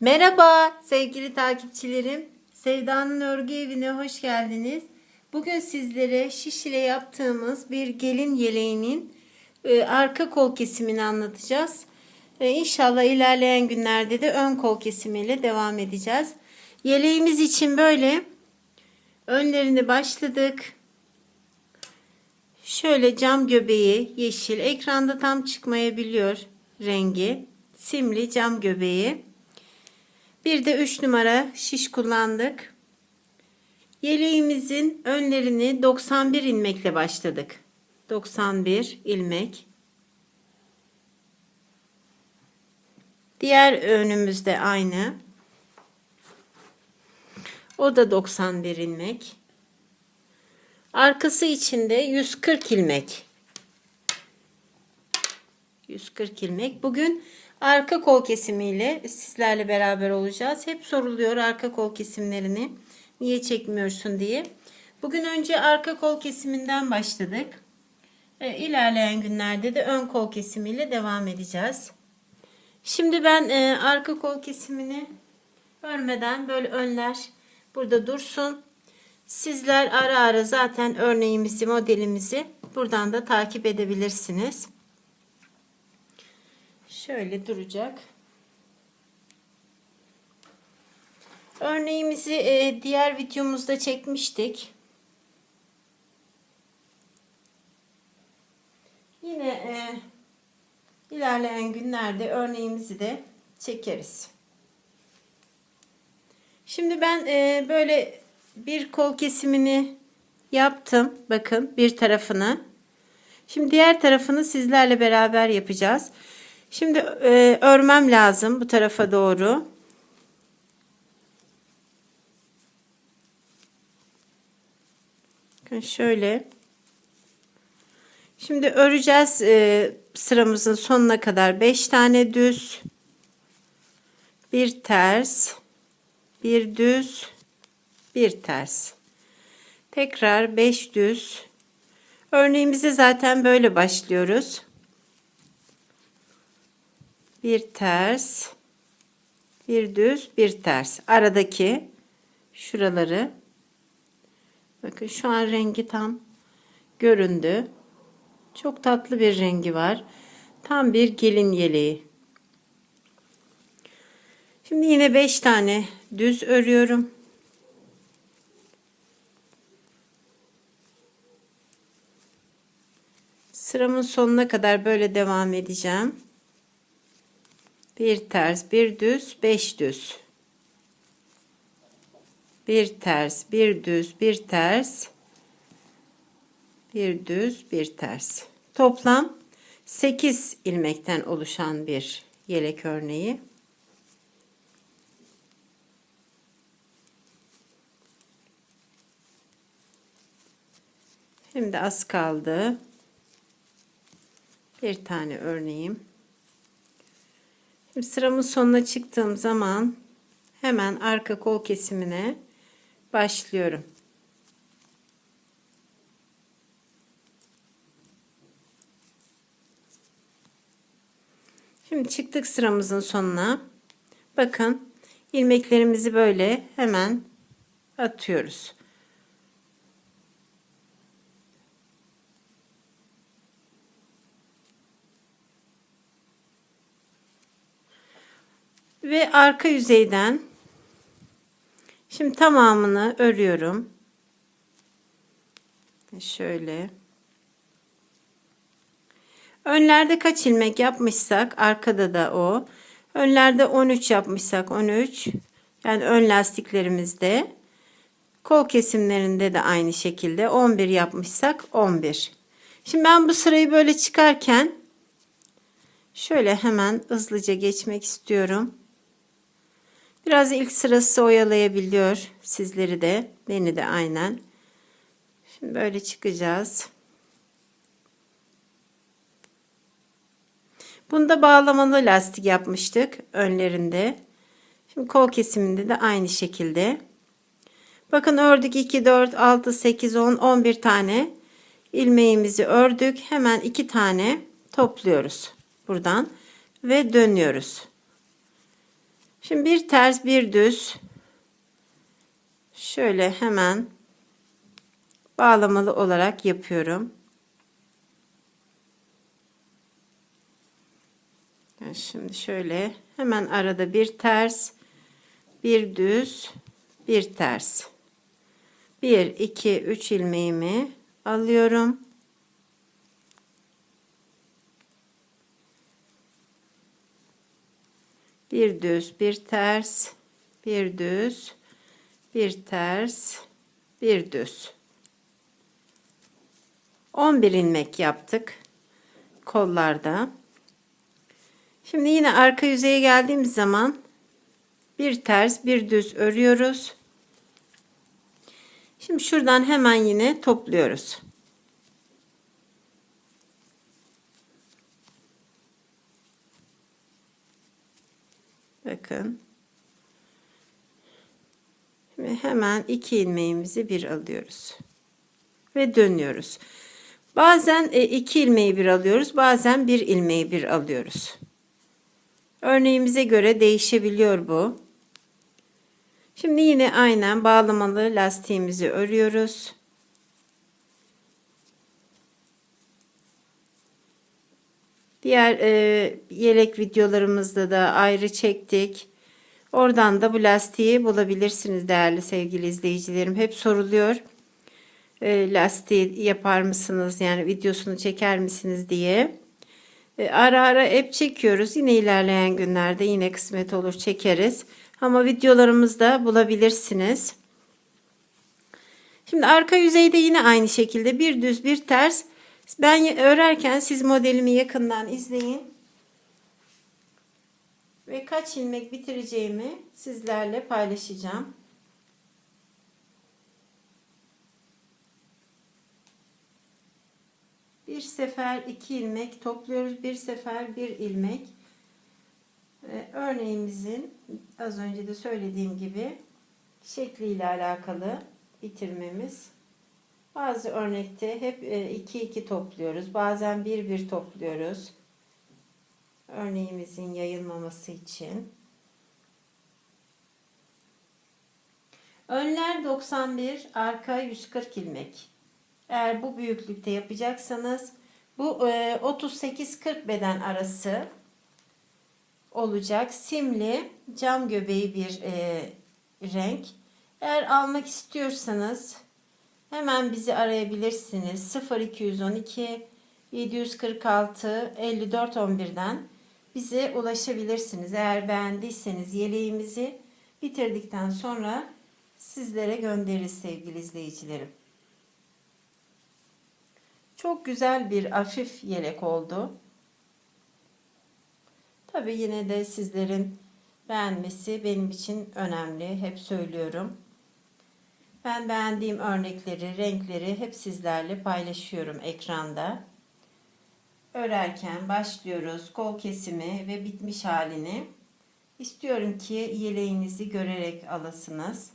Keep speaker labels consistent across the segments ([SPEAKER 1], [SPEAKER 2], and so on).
[SPEAKER 1] Merhaba sevgili takipçilerim. Sevda'nın örgü evine hoş geldiniz. Bugün sizlere şiş ile yaptığımız bir gelin yeleğinin e, arka kol kesimini anlatacağız. E, İnşallah ilerleyen günlerde de ön kol kesimiyle devam edeceğiz. Yeleğimiz için böyle önlerinde başladık. Şöyle cam göbeği yeşil. Ekranda tam çıkmayabiliyor rengi. Simli cam göbeği. Bir de 3 numara şiş kullandık. Yeleğimizin önlerini 91 ilmekle başladık. 91 ilmek. Diğer önümüz de aynı. O da 91 ilmek. Arkası içinde 140 ilmek. 140 ilmek. Bugün arka kol kesimiyle sizlerle beraber olacağız. Hep soruluyor arka kol kesimlerini niye çekmiyorsun diye. Bugün önce arka kol kesiminden başladık. E, ilerleyen günlerde de ön kol kesimiyle devam edeceğiz. Şimdi ben e, arka kol kesimini örmeden böyle önler burada dursun. Sizler ara ara zaten örneğimizi, modelimizi buradan da takip edebilirsiniz. Şöyle duracak. Örneğimizi e, diğer videomuzda çekmiştik. Yine e, ilerleyen günlerde örneğimizi de çekeriz. Şimdi ben e, böyle bir kol kesimini yaptım. Bakın bir tarafını. Şimdi diğer tarafını sizlerle beraber yapacağız. Şimdi e, örmem lazım bu tarafa doğru. Şöyle. Şimdi öreceğiz e, sıramızın sonuna kadar 5 tane düz, bir ters, bir düz, bir ters. Tekrar 5 düz. Örneğimizi zaten böyle başlıyoruz. Bir ters, bir düz, bir ters. Aradaki şuraları bakın şu an rengi tam göründü. Çok tatlı bir rengi var. Tam bir gelin yeleği. Şimdi yine 5 tane düz örüyorum. Sıramın sonuna kadar böyle devam edeceğim. Bir ters, bir düz, beş düz. Bir ters, bir düz, bir ters. Bir düz, bir ters. Toplam 8 ilmekten oluşan bir yelek örneği. Şimdi az kaldı. Bir tane örneğim. Şimdi sıramın sonuna çıktığım zaman hemen arka kol kesimine başlıyorum. Şimdi çıktık sıramızın sonuna. Bakın ilmeklerimizi böyle hemen atıyoruz. Ve arka yüzeyden şimdi tamamını örüyorum. Şöyle. Önlerde kaç ilmek yapmışsak arkada da o. Önlerde 13 yapmışsak 13. Yani ön lastiklerimizde. Kol kesimlerinde de aynı şekilde 11 yapmışsak 11. Şimdi ben bu sırayı böyle çıkarken şöyle hemen hızlıca geçmek istiyorum. Biraz ilk sırası oyalayabiliyor sizleri de. Beni de aynen. Şimdi böyle çıkacağız. Bunda bağlamalı lastik yapmıştık önlerinde. Şimdi kol kesiminde de aynı şekilde. Bakın ördük 2, 4, 6, 8, 10, 11 tane ilmeğimizi ördük. Hemen 2 tane topluyoruz buradan ve dönüyoruz. Şimdi bir ters bir düz şöyle hemen bağlamalı olarak yapıyorum. Şimdi şöyle hemen arada bir ters, bir düz, bir ters. 1 2 3 ilmeğimi alıyorum. Bir düz, bir ters, bir düz, bir ters, bir düz. 11 ilmek yaptık kollarda. Şimdi yine arka yüzeye geldiğimiz zaman bir ters bir düz örüyoruz. Şimdi şuradan hemen yine topluyoruz. Bakın. Şimdi hemen iki ilmeğimizi bir alıyoruz. Ve dönüyoruz. Bazen e, iki ilmeği bir alıyoruz. Bazen bir ilmeği bir alıyoruz. Örneğimize göre değişebiliyor bu. Şimdi yine aynen bağlamalı lastiğimizi örüyoruz. Diğer e, yelek videolarımızda da ayrı çektik. Oradan da bu lastiği bulabilirsiniz değerli sevgili izleyicilerim. Hep soruluyor. E, lastiği yapar mısınız? Yani videosunu çeker misiniz diye. E, ara ara hep çekiyoruz. Yine ilerleyen günlerde yine kısmet olur çekeriz. Ama videolarımızda bulabilirsiniz. Şimdi arka yüzeyde yine aynı şekilde bir düz bir ters. Ben örerken siz modelimi yakından izleyin. Ve kaç ilmek bitireceğimi sizlerle paylaşacağım. Bir sefer iki ilmek topluyoruz. Bir sefer bir ilmek. Ee, örneğimizin az önce de söylediğim gibi şekliyle alakalı bitirmemiz. Bazı örnekte hep 2-2 e, topluyoruz. Bazen 1-1 topluyoruz. Örneğimizin yayılmaması için. Önler 91, arka 140 ilmek. Eğer bu büyüklükte yapacaksanız bu 38-40 e, beden arası olacak. Simli cam göbeği bir e, renk. Eğer almak istiyorsanız hemen bizi arayabilirsiniz. 0212 746 54 11'den bize ulaşabilirsiniz. Eğer beğendiyseniz yeleğimizi bitirdikten sonra sizlere göndeririz sevgili izleyicilerim. Çok güzel bir hafif yelek oldu. Tabi yine de sizlerin beğenmesi benim için önemli. Hep söylüyorum. Ben beğendiğim örnekleri, renkleri hep sizlerle paylaşıyorum ekranda. Örerken başlıyoruz kol kesimi ve bitmiş halini. İstiyorum ki yeleğinizi görerek alasınız.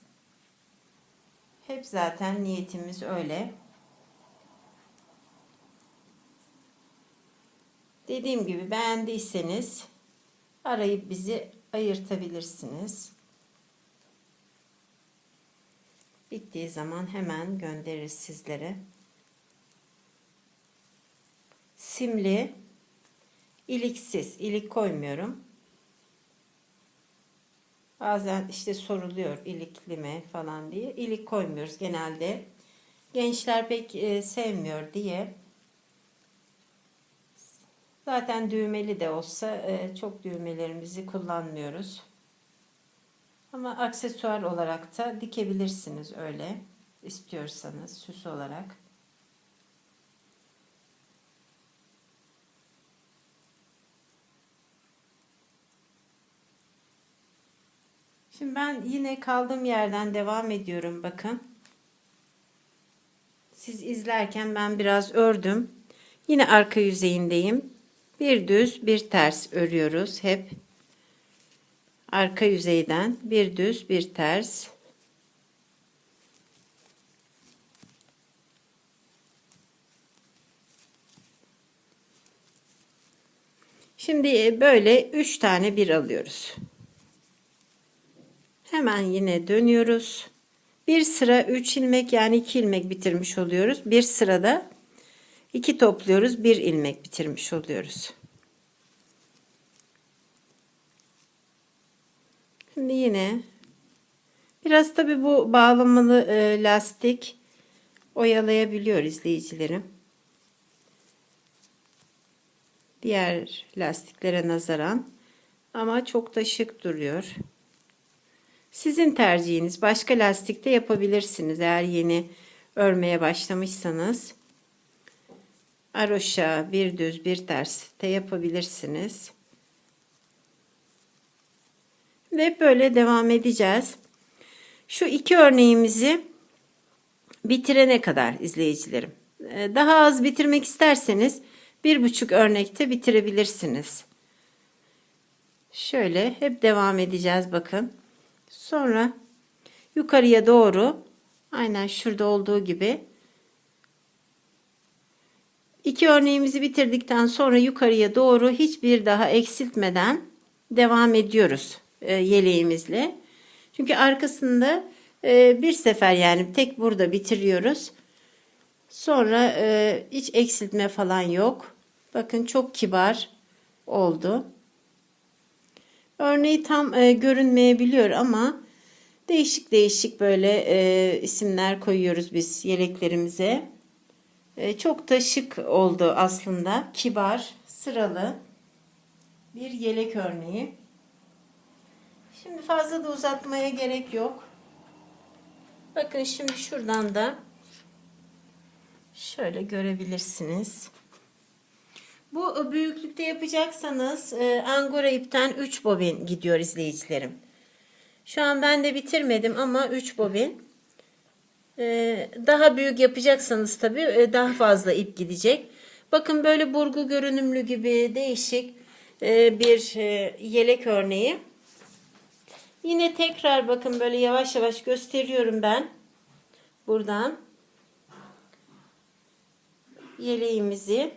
[SPEAKER 1] Hep zaten niyetimiz öyle. Dediğim gibi beğendiyseniz arayıp bizi ayırtabilirsiniz. Bittiği zaman hemen göndeririz sizlere. Simli, iliksiz, ilik koymuyorum. Bazen işte soruluyor ilikli mi falan diye. İlik koymuyoruz genelde. Gençler pek e, sevmiyor diye Zaten düğmeli de olsa e, çok düğmelerimizi kullanmıyoruz. Ama aksesuar olarak da dikebilirsiniz öyle istiyorsanız süs olarak. Şimdi ben yine kaldığım yerden devam ediyorum bakın. Siz izlerken ben biraz ördüm. Yine arka yüzeyindeyim bir düz bir ters örüyoruz hep arka yüzeyden bir düz bir ters Şimdi böyle üç tane bir alıyoruz. Hemen yine dönüyoruz. Bir sıra 3 ilmek yani 2 ilmek bitirmiş oluyoruz. Bir sırada 2 topluyoruz. 1 ilmek bitirmiş oluyoruz. Şimdi yine biraz tabi bu bağlamalı e, lastik oyalayabiliyor izleyicilerim. Diğer lastiklere nazaran ama çok da şık duruyor. Sizin tercihiniz. Başka lastikte yapabilirsiniz eğer yeni örmeye başlamışsanız. Aroşa, bir düz, bir ters de yapabilirsiniz. Ve böyle devam edeceğiz. Şu iki örneğimizi bitirene kadar izleyicilerim. Ee, Daha az bitirmek isterseniz bir buçuk örnekte bitirebilirsiniz. Şöyle hep devam edeceğiz bakın. Sonra yukarıya doğru aynen şurada olduğu gibi iki örneğimizi bitirdikten sonra yukarıya doğru hiçbir daha eksiltmeden devam ediyoruz e, yeleğimizle. Çünkü arkasında e, bir sefer yani tek burada bitiriyoruz. Sonra e, hiç eksiltme falan yok. Bakın çok kibar oldu. Örneği tam görünmeyebiliyor ama değişik değişik böyle isimler koyuyoruz biz yeleklerimize. Çok da şık oldu aslında. Kibar, sıralı bir yelek örneği. Şimdi fazla da uzatmaya gerek yok. Bakın şimdi şuradan da şöyle görebilirsiniz. Bu büyüklükte yapacaksanız e, angora ipten 3 bobin gidiyor izleyicilerim. Şu an ben de bitirmedim ama 3 bobin. E, daha büyük yapacaksanız tabii e, daha fazla ip gidecek. Bakın böyle burgu görünümlü gibi değişik e, bir e, yelek örneği. Yine tekrar bakın böyle yavaş yavaş gösteriyorum ben. Buradan yeleğimizi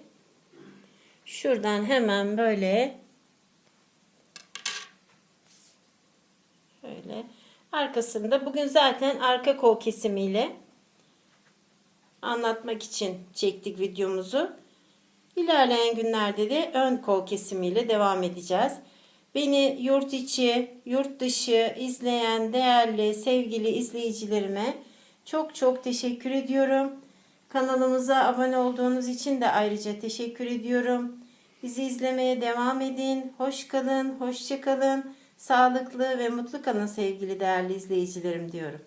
[SPEAKER 1] şuradan hemen böyle şöyle arkasında bugün zaten arka kol kesimiyle anlatmak için çektik videomuzu. İlerleyen günlerde de ön kol kesimiyle devam edeceğiz. Beni yurt içi, yurt dışı izleyen değerli, sevgili izleyicilerime çok çok teşekkür ediyorum. Kanalımıza abone olduğunuz için de ayrıca teşekkür ediyorum. Bizi izlemeye devam edin. Hoş kalın, hoşça kalın. Sağlıklı ve mutlu kalın sevgili değerli izleyicilerim diyorum.